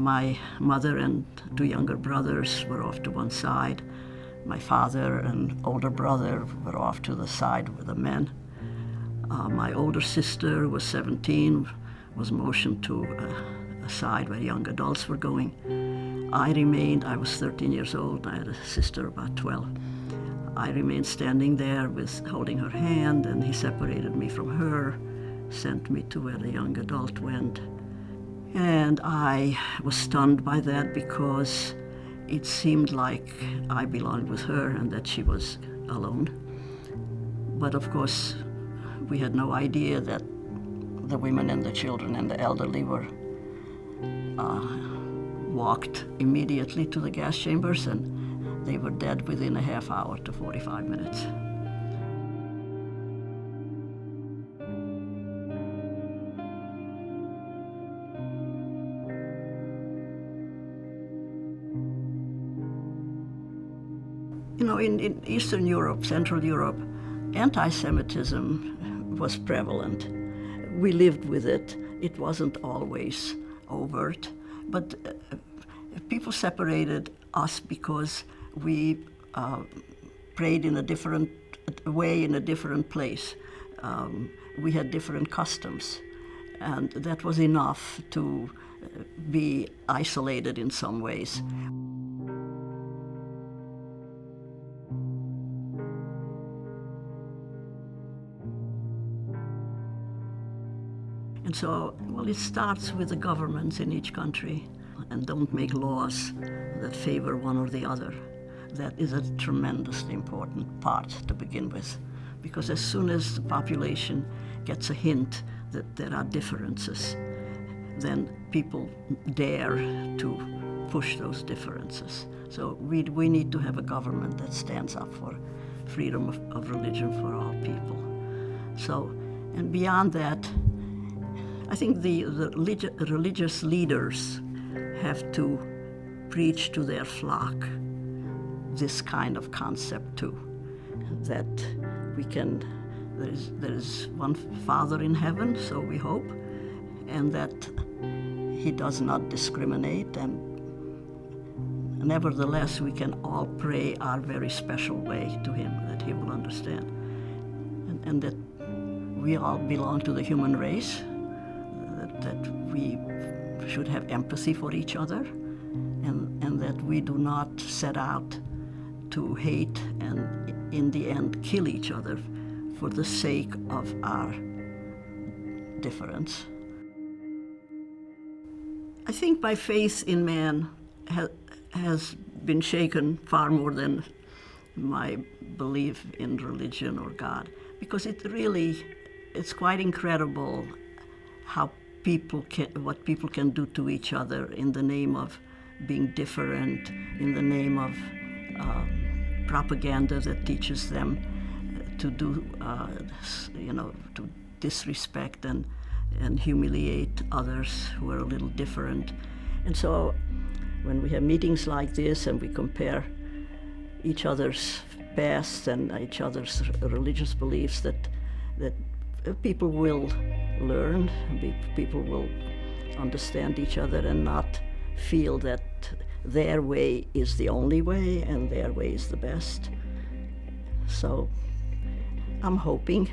My mother and two younger brothers were off to one side. My father and older brother were off to the side with the men. Uh, my older sister was 17, was motioned to uh, a side where young adults were going. I remained, I was 13 years old, I had a sister about 12. I remained standing there with holding her hand, and he separated me from her, sent me to where the young adult went. And I was stunned by that because it seemed like I belonged with her and that she was alone. But of course, we had no idea that the women and the children and the elderly were uh, walked immediately to the gas chambers and they were dead within a half hour to 45 minutes. You know, in, in Eastern Europe, Central Europe, anti Semitism was prevalent. We lived with it. It wasn't always overt, but uh, people separated us because we uh, prayed in a different way in a different place. Um, we had different customs, and that was enough to uh, be isolated in some ways. And so, well, it starts with the governments in each country and don't make laws that favor one or the other. That is a tremendously important part to begin with, because as soon as the population gets a hint that there are differences, then people dare to push those differences. So we, we need to have a government that stands up for freedom of, of religion for all people. So, and beyond that, I think the, the religious leaders have to preach to their flock this kind of concept too that we can there is, there is one father in heaven so we hope and that he does not discriminate and nevertheless we can all pray our very special way to him that he will understand. And, and that we all belong to the human race that, we should have empathy for each other and, and that we do not set out to hate and in the end kill each other for the sake of our difference. I think my faith in man ha- has been shaken far more than my belief in religion or God, because it really, it's quite incredible how people can, what people can do to each other in the name of being different, in the name of uh, propaganda that teaches them to do, uh, you know, to disrespect and, and humiliate others who are a little different. And so when we have meetings like this and we compare each other's past and each other's religious beliefs, that, that people will learn, people will understand each other and not feel that their way is the only way and their way is the best. So I'm hoping